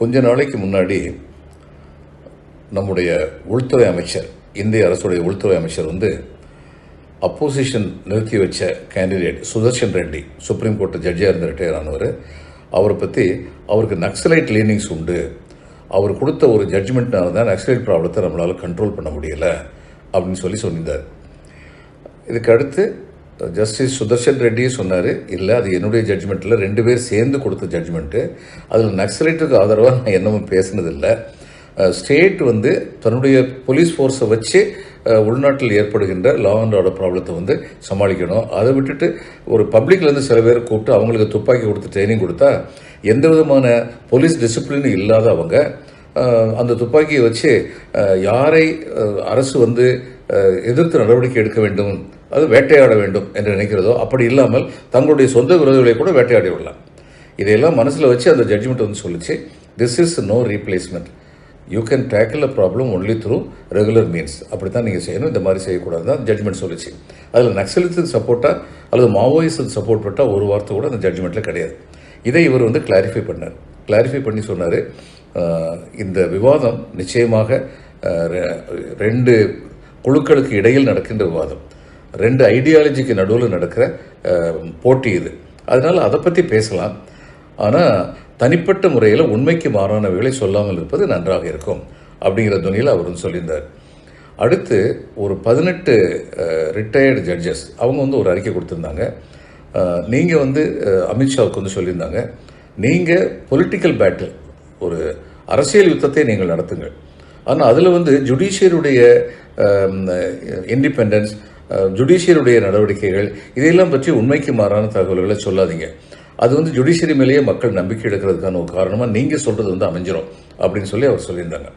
கொஞ்ச நாளைக்கு முன்னாடி நம்முடைய உள்துறை அமைச்சர் இந்திய அரசுடைய உள்துறை அமைச்சர் வந்து அப்போசிஷன் நிறுத்தி வச்ச candidate Sudarshan Reddy supreme court ஜட்ஜாக இருந்த ரிட்டையர் ஆனவர். அவரை பற்றி அவருக்கு நக்சலைட் லீனிங்ஸ் உண்டு. அவர் கொடுத்த ஒரு ஜட்ஜ்மெண்ட்னால தான் நக்சலைட் ப்ராப்ளத்தை நம்மளால் கண்ட்ரோல் பண்ண முடியலை அப்படின்னு சொல்லி சொல்லியிருந்தார். இதுக்கு அடுத்து ஜஸ்டிஸ் சுதர்ஷன் ரெட்டியும் சொன்னார் இல்லை அது என்னுடைய ஜட்ஜ்மெண்ட்டில் ரெண்டு பேர் சேர்ந்து கொடுத்த ஜட்ஜ்மெண்ட்டு அதில் நக்சலைட்டுக்கு ஆதரவாக நான் என்னமும் பேசினதில்லை. ஸ்டேட் வந்து தன்னுடைய போலீஸ் ஃபோர்ஸை வச்சு உள்நாட்டில் ஏற்படுகின்ற லா அண்ட் ஆர்டர் ப்ராப்ளத்தை வந்து சமாளிக்கணும். அதை விட்டுட்டு ஒரு பப்ளிக்லேருந்து சில பேர் கூப்பிட்டு அவங்களுக்கு துப்பாக்கி கொடுத்து ட்ரைனிங் கொடுத்தா எந்த விதமான போலீஸ் டிசிப்ளின் இல்லாத அவங்க அந்த துப்பாக்கியை வச்சு யாரை அரசு வந்து எதிர்த்து நடவடிக்கை எடுக்க வேண்டும் அது வேட்டையாட வேண்டும் என்று நினைக்கிறதோ அப்படி இல்லாமல் தங்களுடைய சொந்த விரோதிகளை கூட வேட்டையாடி விடலாம். இதையெல்லாம் மனசில் வச்சு அந்த ஜட்ஜ்மெண்ட் வந்து சொல்லிச்சு. This is no replacement you can tackle a problem only through regular means அப்படி தான் நீங்கள் செய்யணும். இந்த மாதிரி செய்யக்கூடாது தான் ஜட்ஜ்மெண்ட் சொல்லிச்சு. அதில் நக்சலிஸ்டுக்கு சப்போர்ட்டாக அல்லது மாவோயிஸ்டுக்கு சப்போர்ட் பட்டால் ஒரு வார்த்தை கூட அந்த ஜட்ஜ்மெண்ட்டில் கிடையாது. இதை இவர் வந்து கிளாரிஃபை பண்ணார். கிளாரிஃபை பண்ணி சொன்னார் இந்த விவாதம் நிச்சயமாக ரெண்டு குழுக்களுக்கு இடையில் நடக்கின்ற விவாதம். ரெண்டு ஐடியாலஜிக்கு நடுவில் நடக்கிற போட்டி இது. அதனால் அதை பற்றி பேசலாம். ஆனால் தனிப்பட்ட முறையில் உண்மைக்கு மாறானவைகளை சொல்லாமல் இருப்பது நன்றாக இருக்கும் அப்படிங்கிற துணியில் அவர் வந்து சொல்லியிருந்தார். அடுத்து ஒரு பதினெட்டு ரிட்டையர்டு ஜட்ஜஸ் அவங்க வந்து ஒரு அறிக்கை கொடுத்துருந்தாங்க. நீங்கள் வந்து அமித்ஷாவுக்கு வந்து சொல்லியிருந்தாங்க. நீங்கள் பொலிட்டிக்கல் பேட்டில் ஒரு அரசியல் யுத்தத்தை நீங்கள் நடத்துங்கள். ஆனால் அதில் வந்து ஜுடிஷியருடைய இண்டிபெண்டன்ஸ் ஜுடிஷியருடைய நடவடிக்கைகள் இதையெல்லாம் பற்றி உண்மைக்கு மாறான தகவல்களை சொல்லாதீங்க. அது வந்து ஜுடிஷியரி மேலேயே மக்கள் நம்பிக்கை எடுக்கிறதுக்கான ஒரு காரணமாக நீங்கள் சொல்கிறது வந்து அமைஞ்சிரும் அப்படின்னு சொல்லி அவர் சொல்லியிருந்தாங்க.